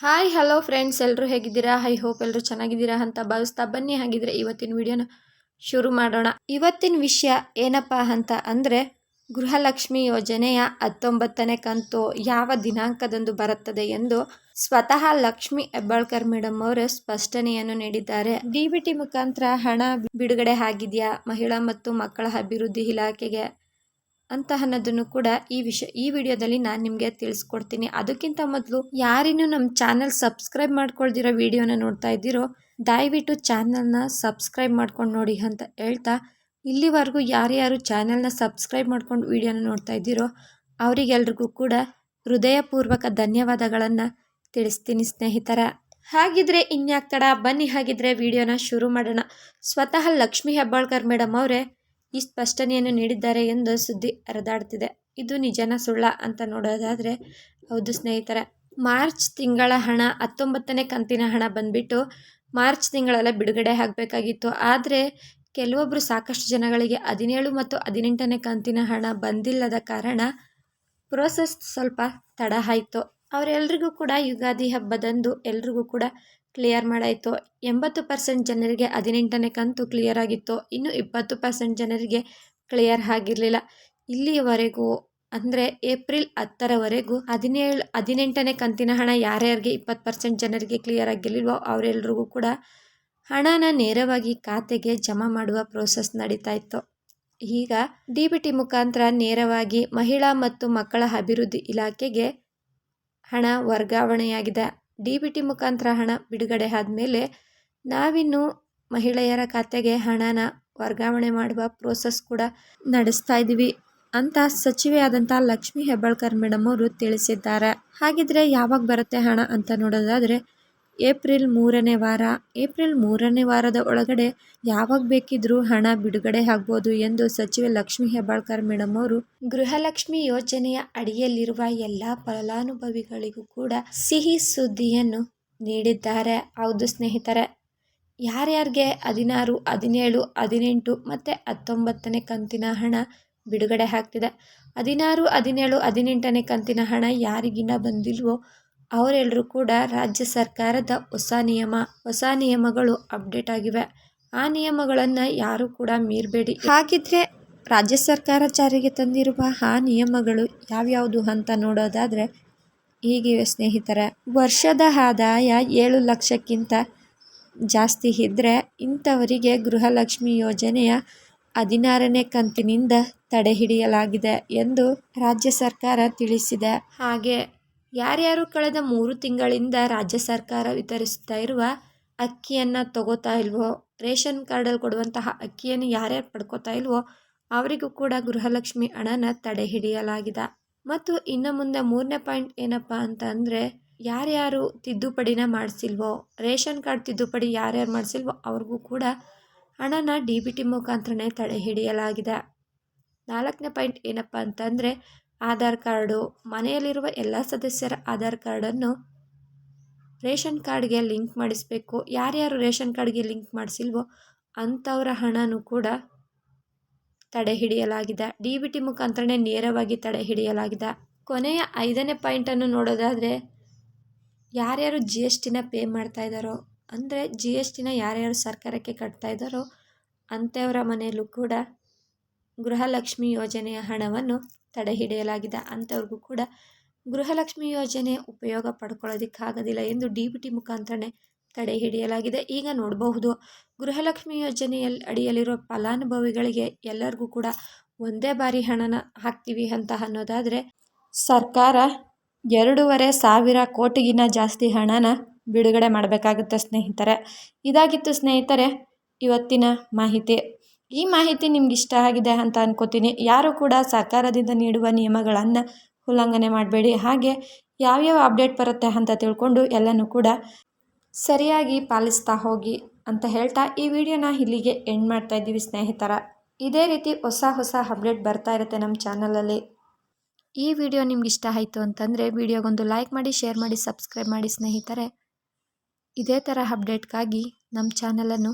Hi hello friends ಎಲ್ಲರೂ ಹೇಗಿದ್ದೀರಾ? High hope ಎಲ್ಲರೂ ಚೆನ್ನಾಗಿದ್ದೀರಾ ಅಂತ ಭಾವಿಸ್ತಾ ಬನ್ನಿ. ಹಾಗಿದ್ರೆ ಇವತ್ತಿನ ವಿಡಿಯೋನ ಶುರು ಮಾಡೋಣ. ಇವತ್ತಿನ ವಿಷಯ ಏನಪ್ಪ ಅಂತ ಅಂದರೆ, ಗೃಹಲಕ್ಷ್ಮಿ ಯೋಜನೆಯ ಹತ್ತೊಂಬತ್ತನೇ ಕಂತು ಯಾವ ದಿನಾಂಕದಂದು ಬರುತ್ತದೆ ಎಂದು ಸ್ವತಃ ಲಕ್ಷ್ಮಿ ಹೆಬ್ಬಾಳ್ಕರ್ ಮೇಡಮ್ ಅವರು ಸ್ಪಷ್ಟನೆಯನ್ನು ನೀಡಿದ್ದಾರೆ. ಡಿಬಿಟಿ ಮುಖಾಂತರ ಹಣ ಬಿಡುಗಡೆ ಆಗಿದೆಯಾ? ಮಹಿಳಾ ಮತ್ತು ಮಕ್ಕಳ ಅಭಿವೃದ್ಧಿ ಇಲಾಖೆಗೆ ಅಂತ ಅನ್ನೋದನ್ನು ಕೂಡ ಈ ವಿಷಯ ಈ ವಿಡಿಯೋದಲ್ಲಿ ನಾನು ನಿಮಗೆ ತಿಳಿಸ್ಕೊಡ್ತೀನಿ. ಅದಕ್ಕಿಂತ ಮೊದಲು ಯಾರಿನೂ ನಮ್ಮ ಚಾನಲ್ ಸಬ್ಸ್ಕ್ರೈಬ್ ಮಾಡ್ಕೊಳ್ದಿರೋ ವಿಡಿಯೋನ ನೋಡ್ತಾ ಇದ್ದೀರೋ, ದಯವಿಟ್ಟು ಚಾನಲ್ನ ಸಬ್ಸ್ಕ್ರೈಬ್ ಮಾಡ್ಕೊಂಡು ನೋಡಿ ಅಂತ ಹೇಳ್ತಾ, ಇಲ್ಲಿವರೆಗೂ ಯಾರ್ಯಾರು ಚಾನಲ್ನ ಸಬ್ಸ್ಕ್ರೈಬ್ ಮಾಡ್ಕೊಂಡು ವಿಡಿಯೋನ ನೋಡ್ತಾ ಇದ್ದೀರೋ, ಅವರಿಗೆಲ್ರಿಗೂ ಕೂಡ ಹೃದಯಪೂರ್ವಕ ಧನ್ಯವಾದಗಳನ್ನು ತಿಳಿಸ್ತೀನಿ ಸ್ನೇಹಿತರ. ಹಾಗಿದ್ರೆ ಇನ್ಯಾಕ್ ತಡ, ಬನ್ನಿ ಹಾಗಿದ್ರೆ ವಿಡಿಯೋನ ಶುರು ಮಾಡೋಣ. ಸ್ವತಃ ಲಕ್ಷ್ಮೀ ಹೆಬ್ಬಾಳ್ಕರ್ ಮೇಡಮ್ ಅವರೇ ಈ ಸ್ಪಷ್ಟನೆಯನ್ನು ನೀಡಿದ್ದಾರೆ ಎಂದು ಸುದ್ದಿ ಹರಿದಾಡ್ತಿದೆ. ಇದು ನಿಜನ ಸುಳ್ಳ ಅಂತ ನೋಡೋದಾದರೆ ಹೌದು ಸ್ನೇಹಿತರೆ. ಮಾರ್ಚ್ ತಿಂಗಳ ಹಣ, ಹತ್ತೊಂಬತ್ತನೇ ಕಂತಿನ ಹಣ ಬಂದ್ಬಿಟ್ಟು ಮಾರ್ಚ್ ತಿಂಗಳೆಲ್ಲ ಬಿಡುಗಡೆ ಆಗಬೇಕಾಗಿತ್ತು. ಆದರೆ ಕೆಲವೊಬ್ಬರು ಸಾಕಷ್ಟು ಜನಗಳಿಗೆ ಹದಿನೇಳು ಮತ್ತು ಹದಿನೆಂಟನೇ ಕಂತಿನ ಹಣ ಬಂದಿಲ್ಲದ ಕಾರಣ ಪ್ರೋಸೆಸ್ ಸ್ವಲ್ಪ ತಡ ಆಯಿತು. ಅವರೆಲ್ರಿಗೂ ಕೂಡ ಯುಗಾದಿ ಹಬ್ಬದಂದು ಎಲ್ರಿಗೂ ಕೂಡ ಕ್ಲಿಯರ್ ಮಾಡಾಯಿತು. ಎಂಬತ್ತು ಪರ್ಸೆಂಟ್ ಜನರಿಗೆ ಹದಿನೆಂಟನೇ ಕಂತು ಕ್ಲಿಯರ್ ಆಗಿತ್ತು. ಇನ್ನು ಇಪ್ಪತ್ತು ಪರ್ಸೆಂಟ್ ಜನರಿಗೆ ಕ್ಲಿಯರ್ ಆಗಿರಲಿಲ್ಲ. ಇಲ್ಲಿಯವರೆಗೂ ಅಂದರೆ ಏಪ್ರಿಲ್ ಹತ್ತರವರೆಗೂ ಹದಿನೇಳು, ಹದಿನೆಂಟನೇ ಕಂತಿನ ಹಣ ಯಾರ್ಯಾರಿಗೆ ಇಪ್ಪತ್ತು ಪರ್ಸೆಂಟ್ ಜನರಿಗೆ ಕ್ಲಿಯರ್ ಆಗಿರಲಿಲ್ವೋ ಅವರೆಲ್ರಿಗೂ ಕೂಡ ಹಣನ ನೇರವಾಗಿ ಖಾತೆಗೆ ಜಮಾ ಮಾಡುವ ಪ್ರೋಸೆಸ್ ನಡೀತಾ ಇತ್ತು ಈಗ ಡಿ ಬಿ ಟಿ ಮುಖಾಂತರ ನೇರವಾಗಿ ಮಹಿಳಾ ಮತ್ತು ಮಕ್ಕಳ ಅಭಿವೃದ್ಧಿ ಇಲಾಖೆಗೆ ಹಣ ವರ್ಗಾವಣೆಯಾಗಿದೆ. ಡಿ ಬಿ ಟಿ ಮುಖಾಂತರ ಹಣ ಬಿಡುಗಡೆ ಆದಮೇಲೆ ನಾವಿನ್ನು ಮಹಿಳೆಯರ ಖಾತೆಗೆ ಹಣನ ವರ್ಗಾವಣೆ ಮಾಡುವ ಪ್ರೋಸೆಸ್ ಕೂಡ ನಡೆಸ್ತಾ ಇದ್ದೀವಿ ಅಂತ ಸಚಿವೆಯಾದಂಥ ಲಕ್ಷ್ಮೀ ಹೆಬ್ಬಾಳ್ಕರ್ ಮೇಡಮ್ ಅವರು ತಿಳಿಸಿದ್ದಾರೆ. ಹಾಗಿದ್ರೆ ಯಾವಾಗ ಬರುತ್ತೆ ಹಣ ಅಂತ ನೋಡೋದಾದರೆ ಏಪ್ರಿಲ್ ಮೂರನೇ ವಾರ. ಏಪ್ರಿಲ್ ಮೂರನೇ ವಾರದ ಒಳಗಡೆ ಯಾವಾಗ ಬೇಕಿದ್ರೂ ಹಣ ಬಿಡುಗಡೆ ಆಗ್ಬೋದು ಎಂದು ಸಚಿವೆ ಲಕ್ಷ್ಮೀ ಹೆಬ್ಬಾಳ್ಕರ್ ಮೇಡಮ್ ಅವರು ಗೃಹಲಕ್ಷ್ಮಿ ಯೋಜನೆಯ ಅಡಿಯಲ್ಲಿರುವ ಎಲ್ಲ ಫಲಾನುಭವಿಗಳಿಗೂ ಕೂಡ ಸಿಹಿ ಸುದ್ದಿಯನ್ನು ನೀಡಿದ್ದಾರೆ. ಹೌದು ಸ್ನೇಹಿತರೆ, ಯಾರ್ಯಾರಿಗೆ ಹದಿನಾರು, ಹದಿನೇಳು, ಹದಿನೆಂಟು ಮತ್ತು ಹತ್ತೊಂಬತ್ತನೇ ಕಂತಿನ ಹಣ ಬಿಡುಗಡೆ ಆಗ್ತಿದೆ? ಹದಿನಾರು, ಹದಿನೇಳು, ಹದಿನೆಂಟನೇ ಕಂತಿನ ಹಣ ಯಾರಿಗಿನ್ನ ಬಂದಿಲ್ವೋ ಅವರೆಲ್ಲರೂ ಕೂಡ ರಾಜ್ಯ ಸರ್ಕಾರದ ಹೊಸ ನಿಯಮ, ಹೊಸ ನಿಯಮಗಳು ಅಪ್ಡೇಟ್ ಆಗಿವೆ. ಆ ನಿಯಮಗಳನ್ನು ಯಾರೂ ಕೂಡ ಮೀರಬೇಡಿ. ಹಾಗಿದ್ರೆ ರಾಜ್ಯ ಸರ್ಕಾರ ಜಾರಿಗೆ ತಂದಿರುವ ಆ ನಿಯಮಗಳು ಯಾವ್ಯಾವುದು ಅಂತ ನೋಡೋದಾದರೆ ಹೀಗಿವೆ ಸ್ನೇಹಿತರೆ, ವರ್ಷದ ಆದಾಯ ಏಳು ಲಕ್ಷಕ್ಕಿಂತ ಜಾಸ್ತಿ ಇದ್ದರೆ ಇಂಥವರಿಗೆ ಗೃಹಲಕ್ಷ್ಮಿ ಯೋಜನೆಯ ಹದಿನಾರನೇ ಕಂತಿನಿಂದ ತಡೆ ಹಿಡಿಯಲಾಗಿದೆ ಎಂದು ರಾಜ್ಯ ಸರ್ಕಾರ ತಿಳಿಸಿದೆ. ಹಾಗೆ ಯಾರ್ಯಾರು ಕಳೆದ ಮೂರು ತಿಂಗಳಿಂದ ರಾಜ್ಯ ಸರ್ಕಾರ ವಿತರಿಸ್ತಾ ಇರುವ ಅಕ್ಕಿಯನ್ನು ತಗೋತಾ ಇಲ್ವೋ, ರೇಷನ್ ಕಾರ್ಡಲ್ಲಿ ಕೊಡುವಂತಹ ಅಕ್ಕಿಯನ್ನು ಯಾರ್ಯಾರು ಪಡ್ಕೋತಾ ಇಲ್ವೋ, ಅವರಿಗೂ ಕೂಡ ಗೃಹಲಕ್ಷ್ಮಿ ಹಣನ ತಡೆ ಹಿಡಿಯಲಾಗಿದೆ. ಮತ್ತು ಇನ್ನು ಮುಂದೆ ಮೂರನೇ ಪಾಯಿಂಟ್ ಏನಪ್ಪ ಅಂತ ಅಂದರೆ, ಯಾರ್ಯಾರು ತಿದ್ದುಪಡಿನ ಮಾಡಿಸಿಲ್ವೋ, ರೇಷನ್ ಕಾರ್ಡ್ ತಿದ್ದುಪಡಿ ಯಾರ್ಯಾರು ಮಾಡಿಸಿಲ್ವೋ, ಅವ್ರಿಗೂ ಕೂಡ ಹಣನ ಡಿ ಬಿ ಟಿ ಮುಖಾಂತರನೇ ತಡೆ ಹಿಡಿಯಲಾಗಿದೆ. ನಾಲ್ಕನೇ ಪಾಯಿಂಟ್ ಏನಪ್ಪ ಅಂತಂದರೆ ಆಧಾರ್ ಕಾರ್ಡು, ಮನೆಯಲ್ಲಿರುವ ಎಲ್ಲ ಸದಸ್ಯರ ಆಧಾರ್ ಕಾರ್ಡನ್ನು ರೇಷನ್ ಕಾರ್ಡ್ಗೆ ಲಿಂಕ್ ಮಾಡಿಸಬೇಕು. ಯಾರ್ಯಾರು ರೇಷನ್ ಕಾರ್ಡ್ಗೆ ಲಿಂಕ್ ಮಾಡಿಸಿಲ್ವೋ ಅಂಥವರ ಹಣನೂ ಕೂಡ ತಡೆ ಹಿಡಿಯಲಾಗಿದೆ ಡಿ ಬಿ ಟಿ ಮುಖಾಂತರನೇ ನೇರವಾಗಿ ತಡೆ ಹಿಡಿಯಲಾಗಿದೆ ಕೊನೆಯ ಐದನೇ ಪಾಯಿಂಟನ್ನು ನೋಡೋದಾದರೆ, ಯಾರ್ಯಾರು ಜಿ ಎಸ್ ಟಿನ ಪೇ ಮಾಡ್ತಾ ಇದ್ದಾರೋ, ಅಂದರೆ ಜಿ ಎಸ್ ಟಿನ ಯಾರ್ಯಾರು ಸರ್ಕಾರಕ್ಕೆ ಕಟ್ತಾ ಇದ್ದಾರೋ, ಅಂಥವರ ಮನೆಯಲ್ಲೂ ಕೂಡ ಗೃಹಲಕ್ಷ್ಮಿ ಯೋಜನೆಯ ಹಣವನ್ನು ತಡೆ ಹಿಡಿಯಲಾಗಿದೆ ಅಂಥವ್ರಿಗೂ ಕೂಡ ಗೃಹಲಕ್ಷ್ಮಿ ಯೋಜನೆ ಉಪಯೋಗ ಪಡ್ಕೊಳ್ಳೋದಕ್ಕಾಗೋದಿಲ್ಲ ಎಂದು ಡಿ ಬಿ ಟಿ ಮುಖಾಂತರನೇ ತಡೆ ಹಿಡಿಯಲಾಗಿದೆ ಈಗ ನೋಡಬಹುದು, ಗೃಹಲಕ್ಷ್ಮಿ ಯೋಜನೆಯಲ್ಲಿ ಅಡಿಯಲ್ಲಿರೋ ಫಲಾನುಭವಿಗಳಿಗೆ ಎಲ್ಲರಿಗೂ ಕೂಡ ಒಂದೇ ಬಾರಿ ಹಣನ ಹಾಕ್ತೀವಿ ಅಂತ ಅನ್ನೋದಾದರೆ, ಸರ್ಕಾರ ಎರಡೂವರೆ ಸಾವಿರ ಕೋಟಿಗಿನ ಜಾಸ್ತಿ ಹಣನ ಬಿಡುಗಡೆ ಮಾಡಬೇಕಾಗುತ್ತೆ ಸ್ನೇಹಿತರೆ. ಇದಾಗಿತ್ತು ಸ್ನೇಹಿತರೆ, ಇವತ್ತಿನ ಮಾಹಿತಿ. ಈ ಮಾಹಿತಿ ನಿಮ್ಗೆ ಇಷ್ಟ ಆಗಿದೆ ಅಂತ ಅನ್ಕೋತೀನಿ. ಯಾರು ಕೂಡ ಸರ್ಕಾರದಿಂದ ನೀಡುವ ನಿಯಮಗಳನ್ನು ಉಲ್ಲಂಘನೆ ಮಾಡಬೇಡಿ. ಹಾಗೆ ಯಾವ್ಯಾವ ಅಪ್ಡೇಟ್ ಬರುತ್ತೆ ಅಂತ ತಿಳ್ಕೊಂಡು ಎಲ್ಲನೂ ಕೂಡ ಸರಿಯಾಗಿ ಪಾಲಿಸ್ತಾ ಹೋಗಿ ಅಂತ ಹೇಳ್ತಾ ಈ ವಿಡಿಯೋನ ಇಲ್ಲಿಗೆ ಎಂಡ್ ಮಾಡ್ತಾ ಇದ್ದೀವಿ ಸ್ನೇಹಿತರ. ಇದೇ ರೀತಿ ಹೊಸ ಹೊಸ ಅಪ್ಡೇಟ್ ಬರ್ತಾ ಇರುತ್ತೆ ನಮ್ಮ ಚಾನಲಲ್ಲಿ. ಈ ವಿಡಿಯೋ ನಿಮ್ಗೆ ಇಷ್ಟ ಆಯಿತು ಅಂತಂದರೆ ವಿಡಿಯೋಗೊಂದು ಲೈಕ್ ಮಾಡಿ, ಶೇರ್ ಮಾಡಿ, ಸಬ್ಸ್ಕ್ರೈಬ್ ಮಾಡಿ ಸ್ನೇಹಿತರೆ. ಇದೇ ಥರ ಅಪ್ಡೇಟ್ಗಾಗಿ ನಮ್ಮ ಚಾನಲನ್ನು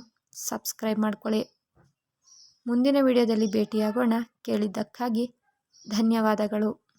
ಸಬ್ಸ್ಕ್ರೈಬ್ ಮಾಡ್ಕೊಳ್ಳಿ. ಮುಂದಿನ ವಿಡಿಯೋದಲ್ಲಿ ಭೇಟಿಯಾಗೋಣ. ಕೇಳಿದ್ದಕ್ಕಾಗಿ ಧನ್ಯವಾದಗಳು.